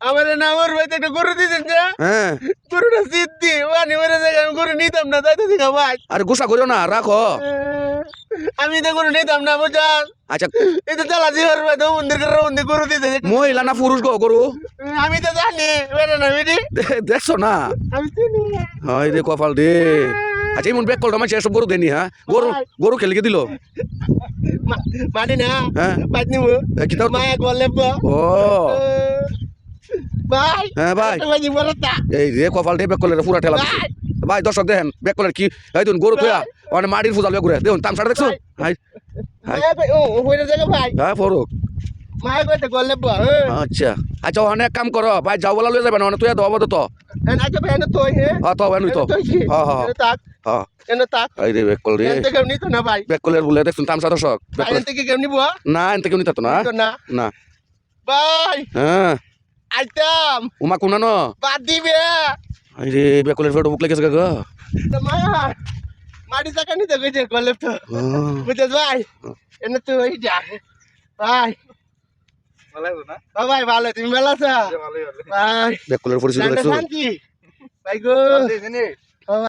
আমার নামের ভাই একটা গরু দিয়েছেন যে? হ্যাঁ। গরুটা সিদ্ধি। আমি গরু নিতাম না তাই তো দেখা ভাই। আরে গুসা করিও না রাখো। আমি তো গরু নিতাম না বুঝান আচ্ছা। এই তো চালা জিওর ভাই তো মন্দির করে মন্দির গরু দিতে মহিলা না পুরুষ গো গরু? আমি তো জানি বেড়ে না বেটি। দে- দেখছ না? আমি চিনি। হয় রে কপাল দে আচ্ছা এমন ব্যাক কলটা মাঝে এসব গরু দেনি হ্যাঁ? গরু গরু খেলিকে দিল? মাটি না হ্যাঁ। মায়া করলে ও। ভাই হ্যাঁ ভাই। এই রে ব্যাক পুরা ঠেলা ভাই। দর্শক দেখেন ব্যাক কলের কি এই দেখুন গরু থয়া মানে মাটির ফুজাল ঘুরে দেখুন তামসাটা দেখছ? হাই। হ্যাঁ ফরুক। বা আচ্ছা। আচ্ছা অনেক কাম করো ভাই যাও বলা লয়ে যাবে না তুই বলো তো। না হ্যাঁ। তো তো হ্যাঁ। হ্যাঁ হ্যাঁ। ব্যাক কল রে না ব্যাক কলের বলে দেখুন তামসা দর্শক না এনতে কেউ নিতে না। না। না। ভাই। হ্যাঁ। আইতাম। উমা কোনা ন বাদ দিবে আরে রে কলের ফটো বুক লেগেছে গা তো মায়া মাটি টাকা নিতে কইছে কলে তো। বুঝছ ভাই? এনে তুই ওই যা। ভাই। ভাই ভালো। তুমি ভালো আছো? ভাই। ব্যাক কলের পরিচিত দেখছ? শান্তি? ভাই গো।